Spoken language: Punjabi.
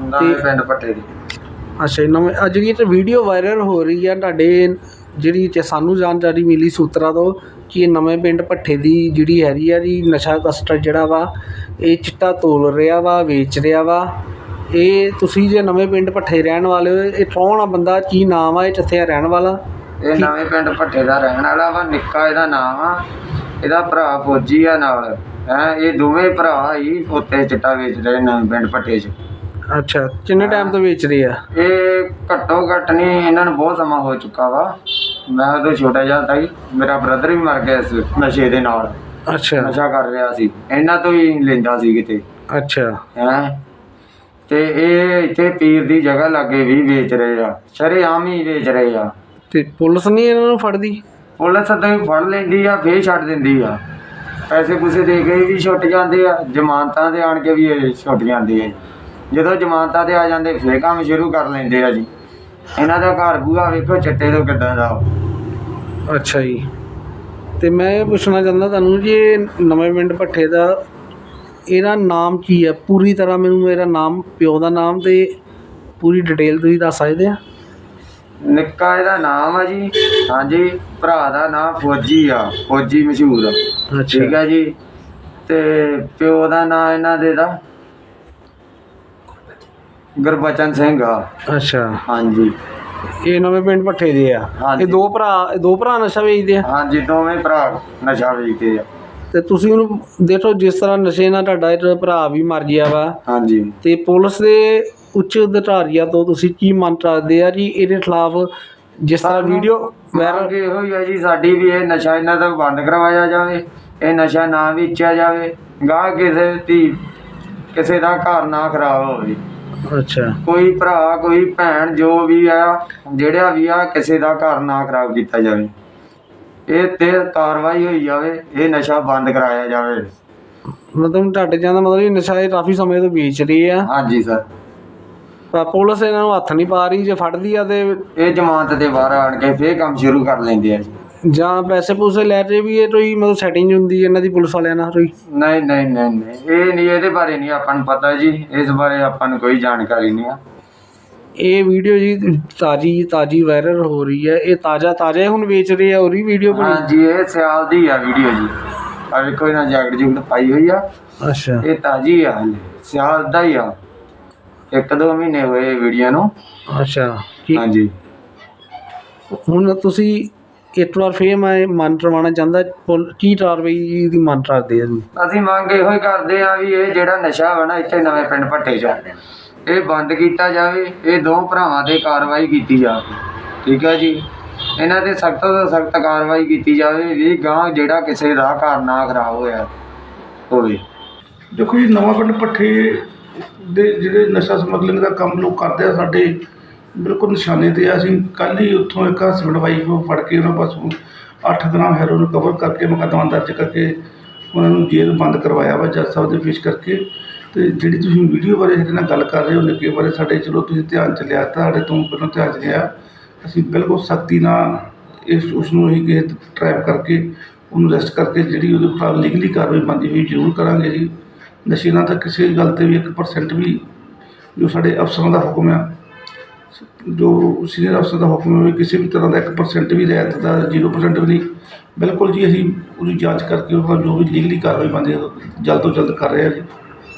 ਨਵੇਂ ਪਿੰਡ ਪੱਟੇ ਦੀ। ਅੱਛਾ ਜੀ, ਨਵੇਂ ਆ ਜਿਹੜੀ ਇਹ ਵੀਡੀਓ ਵਾਇਰਲ ਹੋ ਰਹੀ ਆ ਤੁਹਾਡੇ ਜਿਹੜੀ ਤੇ ਸਾਨੂੰ ਜਾਣਕਾਰੀ ਮਿਲੀ ਸੂਤਰਾਂ ਤੋਂ ਕਿ ਇਹ ਨਵੇਂ ਪਿੰਡ ਭੱਠੇ ਦੀ ਜਿਹੜੀ ਹੈਗੀ ਆ ਜੀ ਨਸ਼ਾ ਕਸਟਰ ਜਿਹੜਾ ਵਾ ਇਹ ਚਿੱਟਾ ਤੋਲ ਰਿਹਾ ਵਾ ਵੇਚ ਰਿਹਾ ਵਾ। ਇਹ ਤੁਸੀਂ ਜੇ ਨਵੇਂ ਪਿੰਡ ਭੱਠੇ ਰਹਿਣ ਵਾਲੇ ਹੋ ਇਹ ਕੌਣ ਆ ਬੰਦਾ? ਕੀ ਨਾਮ ਆ ਇਹ ਕਿੱਥੇ ਆ ਰਹਿਣ ਵਾਲਾ? ਇਹ ਨਵੇਂ ਪਿੰਡ ਪੱਟੇ ਦਾ ਰਹਿਣ ਵਾਲਾ ਵਾ ਨਿੱਕਾ ਇਹਦਾ ਨਾਮ ਆ। ਇਹਦਾ ਭਰਾ ਫੌਜੀ ਆ ਨਾਲ। ਹੈ ਇਹ ਦੋਵੇਂ ਭਰਾ ਹੀ ਉੱਤੇ ਚਿੱਟਾ ਵੇਚ ਰਹੇ ਨਵੇਂ ਪਿੰਡ ਪੱਟੇ 'ਚ। ਅੱਛਾ ਕਿੰਨੇ ਟਾਈਮ ਤੋਂ ਵੇਚ ਰਹੇ ਆ? ਇਹ ਘੱਟੋ ਘੱਟ ਨਹੀਂ ਇਹਨਾਂ ਨੂੰ ਬਹੁਤ ਸਮਾਂ ਹੋ ਚੁੱਕਾ ਵਾ। ਮੈਂ ਉਦੋਂ ਛੋਟਾ ਜਿਹਾ ਤਾਂ ਹੀ ਮੇਰਾ ਬ੍ਰਦਰ ਵੀ ਮਰ ਗਿਆ ਇਸ ਨਸ਼ੇ ਦੇ ਨਾਲ। ਅੱਛਾ। ਨਸ਼ਾ ਕਰ ਰਿਹਾ ਸੀ। ਇਹਨਾਂ ਤੋਂ ਹੀ ਲੈਂਦਾ ਸੀ ਕਿਤੇ। ਅੱਛਾ। ਹੈ? ਤੇ ਇਹ ਇੱਥੇ ਪੀਰ ਦੀ ਜਗ੍ਹਾ ਲਾਗੇ ਵੀ ਵੇਚ ਰਹੇ ਆ। ਸ਼ਰੇਆਮ ਹੀ ਵੇਚ ਰਹੇ ਆ। ਤੇ ਪੁਲਿਸ ਨਹੀਂ ਇਹਨਾਂ ਨੂੰ ਫੜਦੀ? ਪੁਲਿਸ ਤਾਂ ਫੜ ਲੈਂਦੀ ਆ ਫੇਰ ਛੱਡ ਦਿੰਦੀ ਆ। ਪੈਸੇ ਪੂਸੇ ਦੇ ਕੇ ਵੀ ਛੁੱਟ ਜਾਂਦੇ ਆ ਜ਼ਮਾਨਤਾਂ ਤੇ ਆਣ ਕੇ ਵੀ ਇਹ ਛੁੱਟ ਜਾਂਦੇ ਆ। ਜਦੋਂ ਜ਼ਮਾਨਤਾਂ ਤੇ ਆ ਜਾਂਦੇ ਫੇਰ ਕੰਮ ਸ਼ੁਰੂ ਕਰ ਲੈਂਦੇ ਆ ਜੀ। ਇਹਨਾਂ ਦਾ ਘਰ ਬੂਆ ਵੇਖੋ ਚੱਟੇ ਤੋਂ ਕਿੱਦਾਂ ਦਾ ਵਾ। ਅੱਛਾ ਜੀ। ਤੇ ਮੈਂ ਇਹ ਪੁੱਛਣਾ ਚਾਹੁੰਦਾ ਤੁਹਾਨੂੰ ਜੀ ਇਹ ਨਵੇਂ ਪਿੰਡ ਭੱਠੇ ਦਾ ਇਹਦਾ ਨਾਮ ਕੀ ਹੈ ਪੂਰੀ ਤਰ੍ਹਾਂ ਮੈਨੂੰ ਮੇਰਾ ਨਾਮ ਪਿਓ ਦਾ ਨਾਮ ਤੇ ਪੂਰੀ ਡਿਟੇਲ ਤੁਸੀਂ ਦੱਸ ਸਕਦੇ ਆ? ਨਿੱਕਾ ਇਹਦਾ ਨਾਮ ਆ ਜੀ। ਹਾਂਜੀ ਭਰਾ ਦਾ ਨਾਮ ਫੌਜੀ ਆ ਫੌਜੀ ਮਸ਼ਹੂਰ। ਆ ਠੀਕ ਆ ਜੀ। ਤੇ ਪਿਓ ਦਾ ਨਾਮ ਇਹਨਾਂ ਦੇ ਦਾ ਗੁਰਬਚਨ ਸਿੰਘ ਆ। ਅੱਛਾ। ਹਾਂਜੀ। ਇਹ ਨਵੇਂ ਪਿੰਡ ਭੱਠੇ ਦੇ ਆ। ਹਾਂਜੀ। ਇਹ ਦੋ ਭਰਾ ਇਹ ਦੋ ਭਰਾ ਨਸ਼ਾ ਵੇਚਦੇ ਆ? ਹਾਂਜੀ ਦੋਵੇਂ ਭਰਾ ਨਸ਼ਾ ਵੇਚਦੇ ਆ। ਤੇ ਤੁਸੀਂ ਉਹਨੂੰ ਦੇਖੋ ਜਿਸ ਤਰ੍ਹਾਂ ਨਸ਼ੇ ਨਾਲ ਤੁਹਾਡਾ ਇਹ ਭਰਾ ਵੀ ਮਰ ਗਿਆ ਵਾ। ਹਾਂਜੀ। ਤੇ ਪੁਲਿਸ ਦੇ ਉੱਚ ਅਧਿਕਾਰੀਆਂ ਤੋਂ ਤੁਸੀਂ ਕੀ ਮੰਗ ਕਰਦੇ ਆ ਜੀ ਇਹਦੇ ਖਿਲਾਫ ਜਿਸ ਤਰ੍ਹਾਂ ਵੀਡੀਓ ਵਾਇਰਲ ਮੰਗ ਇਹੋ ਹੀ ਆ ਜੀ ਸਾਡੀ ਵੀ ਇਹ ਨਸ਼ਾ ਇਹਨਾਂ ਦਾ ਬੰਦ ਕਰਵਾਇਆ ਜਾਵੇ ਇਹ ਨਸ਼ਾ ਨਾ ਵੇਚਿਆ ਜਾਵੇ। ਗਾਹ ਕਿਸੇ ਦੀ ਕਿਸੇ ਦਾ ਘਰ ਨਾ ਖਰਾਬ ਹੋਵੇ। ਅੱਛਾ। ਕੋਈ ਭਰਾ ਕੋਈ ਭੈਣ ਜੋ ਵੀ ਆ ਜਿਹੜਾ ਵੀ ਆ ਕਿਸੇ ਦਾ ਘਰ ਨਾ ਖਰਾਬ ਕੀਤਾ ਜਾਵੇ। ਇਹ ਤੇ ਕਾਰਵਾਈ ਹੋਈ ਜਾਵੇ ਇਹ ਨਸ਼ਾ ਬੰਦ ਕਰਾਇਆ ਜਾਵੇ। ਮਤਲਬ ਤੁਹਾਡੇ ਜਾਂਦਾ ਮਤਲਬ ਇਹ ਨਸ਼ਾ ਇਹ ਕਾਫੀ ਸਮੇਂ ਤੋਂ ਵੇਚ ਰਹੇ ਆ। ਹਾਂਜੀ ਸਰ। ਪਰ ਪੁਲਿਸ ਇਹਨਾਂ ਨੂੰ ਹੱਥ ਨਹੀਂ ਪਾ ਰਹੀ ਜੇ ਫੜਦੀ ਆ ਤੇ ਇਹ ਜਮਾਨਤ ਦੇ ਬਾਹਰ ਆਣ ਕੇ ਫੇਰ ਕੰਮ ਸ਼ੁਰੂ ਕਰ ਲੈਂਦੇ ਆ ਜੀ। ਜਾਂ ਪੈਸੇ ਪੂਸੇ ਲੈ ਰਹੇ ਵੀ ਇਹ ਕੋਈ ਮਤਲਬ ਸੈਟਿੰਗ ਹੁੰਦੀ ਹੈ ਇਹਨਾਂ ਦੀ ਪੁਲਿਸ ਵਾਲਿਆਂ ਨਾਲ ਕੋਈ? ਨਹੀਂ ਨਹੀਂ ਨਹੀਂ ਨਹੀਂ। ਇਹ ਨਹੀਂ ਇਹਦੇ ਬਾਰੇ ਨਹੀਂ ਆਪਾਂ ਨੂੰ ਪਤਾ ਜੀ। ਇਸ ਬਾਰੇ ਆਪਾਂ ਨੂੰ ਕੋਈ ਜਾਣਕਾਰੀ ਨਹੀਂ ਆ। ਇਹ ਵੀਡੀਓ ਜੀ ਤਾਜੀ ਤਾਜੀ ਵਾਇਰਲ ਹੋ ਰਹੀ ਹੈ। ਇਹ ਤਾਜ਼ਾ ਤਾਜ਼ਾ ਹੀ ਹੁਣ ਵੇਚ ਰਹੇ ਆ ਉਹਦੀ ਵੀਡੀਓ ਬਣੀ। ਹਾਂਜੀ ਇਹ ਸਿਆਲ ਦੀ ਆ ਵੀਡੀਓ ਜੀ। ਆ ਵੇਖੋ ਇਹਨਾਂ ਜੈਕਟ ਜੁਕਟ ਪਾਈ ਹੋਈ ਆ। ਅੱਛਾ। ਇਹ ਤਾਜੀ ਆ ਹਲੇ ਸਿਆਲ ਦਾ ਹੀ ਆ। ਇੱਕ ਦੋ ਮਹੀਨੇ ਹੋਏ ਵੀਡੀਓ ਨੂੰ। ਅੱਛਾ ਕੀ ਹਾਂਜੀ। ਹੁਣ ਤੁਸੀਂ ਇੱਕ ਵਾਰ ਫੇਰ ਮੈਂ ਮਨ ਕਰਵਾਉਣਾ ਚਾਹੁੰਦਾ ਪੁਲ- ਕੀ ਕਾਰਵਾਈ ਦੀ ਮੰਨ ਕਰਦੇ ਆ ਜੀ ਅਸੀਂ ਮੰਗ ਇਹੋ ਹੀ ਕਰਦੇ ਆ ਵੀ ਇਹ ਜਿਹੜਾ ਨਸ਼ਾ ਵਾ ਨਾ ਇੱਥੇ ਨਵੇਂ ਪਿੰਡ ਭੱਟੇ 'ਚ ਇਹ ਬੰਦ ਕੀਤਾ ਜਾਵੇ ਇਹ ਦੋ ਭਰਾਵਾਂ ਤੇ ਕਾਰਵਾਈ ਕੀਤੀ ਜਾਵੇ। ਠੀਕ ਹੈ ਜੀ? ਇਹਨਾਂ ਤੇ ਸਖਤ ਤੋਂ ਸਖਤ ਕਾਰਵਾਈ ਕੀਤੀ ਜਾਵੇ ਵੀ ਗਾਂ ਜਿਹੜਾ ਕਿਸੇ ਦਾ ਘਰ ਨਾ ਖਰਾਬ ਹੋਇਆ ਹੋਵੇ। ਦੇਖੋ ਜੀ ਨਵਾਂ ਪਿੰਡ ਪੱਠੇ ਦੇ ਜਿਹੜੇ ਨਸ਼ਾ ਸਮਗਲਿੰਗ ਦਾ ਕੰਮ ਲੋਕ ਕਰਦੇ ਆ ਸਾਡੇ ਬਿਲਕੁਲ ਨਿਸ਼ਾਨੇ ਤੇ ਆ, ਅਸੀਂ ਕੱਲ੍ਹ ਹੀ ਉੱਥੋਂ ਇੱਕ ਹਸਬੈਂਡ ਵਾਈਫ ਫੜ ਕੇ ਉਹਨਾਂ ਪਾਸੋਂ ਅੱਠ ਗ੍ਰਾਮ ਹੈਰੋਇਨ ਕਵਰ ਕਰਕੇ ਮੁਕੱਦਮਾ ਦਰਜ ਕਰਕੇ ਉਹਨਾਂ ਨੂੰ ਜੇਲ੍ਹ ਬੰਦ ਕਰਵਾਇਆ ਵਾ, ਜੱਜ ਸਾਹਿਬ ਦੇ ਪੇਸ਼ ਕਰਕੇ। ਅਤੇ ਜਿਹੜੀ ਤੁਸੀਂ ਵੀਡੀਓ ਬਾਰੇ ਸਾਡੇ ਨਾਲ ਗੱਲ ਕਰ ਰਹੇ ਹੋ ਨਿੱਕੇ ਬਾਰੇ ਸਾਡੇ ਚਲੋ ਤੁਸੀਂ ਧਿਆਨ ਚ ਲਿਆ ਤੁਹਾਡੇ ਤੋਂ ਪਹਿਲਾਂ ਧਿਆਨ ਚ ਲਿਆ। ਅਸੀਂ ਬਿਲਕੁਲ ਸਖਤੀ ਨਾਲ ਇਸ ਉਸ ਨੂੰ ਹੀ ਕਿਸੇ ਟਰੈਪ ਕਰਕੇ ਉਹਨੂੰ ਅਰੈਸਟ ਕਰਕੇ ਜਿਹੜੀ ਉਹਦੇ ਖਿਲਾਫ ਲੀਗਲੀ ਕਾਰਵਾਈ ਬਣਦੀ ਹੋਈ ਜ਼ਰੂਰ ਕਰਾਂਗੇ ਜੀ। ਨਸ਼ੇ ਨਾਲ ਤਾਂ ਕਿਸੇ ਗੱਲ ਤੇ ਵੀ 1% ਵੀ ਜੋ ਸਾਡੇ ਅਫਸਰਾਂ ਦਾ ਹੁਕਮ ਆ ਜੋ ਸੀਨੀਅਰ ਅਫਸਰ ਦਾ ਹੁਕਮ ਹੈ ਕਿਸੇ ਵੀ ਤਰ੍ਹਾਂ ਦਾ 1% ਵੀ ਰਿਆਇਤ ਦਾ 0% ਵੀ ਨਹੀਂ। ਬਿਲਕੁਲ ਜੀ, ਅਸੀਂ ਉਹਦੀ ਜਾਂਚ ਕਰਕੇ ਉਹ ਜੋ ਵੀ ਲੀਗਲੀ ਕਾਰਵਾਈ ਬਣਦੀ ਹੈ ਜਲਦ ਤੋਂ ਜਲਦ ਕਰ ਰਹੇ ਹਾਂ ਜੀ।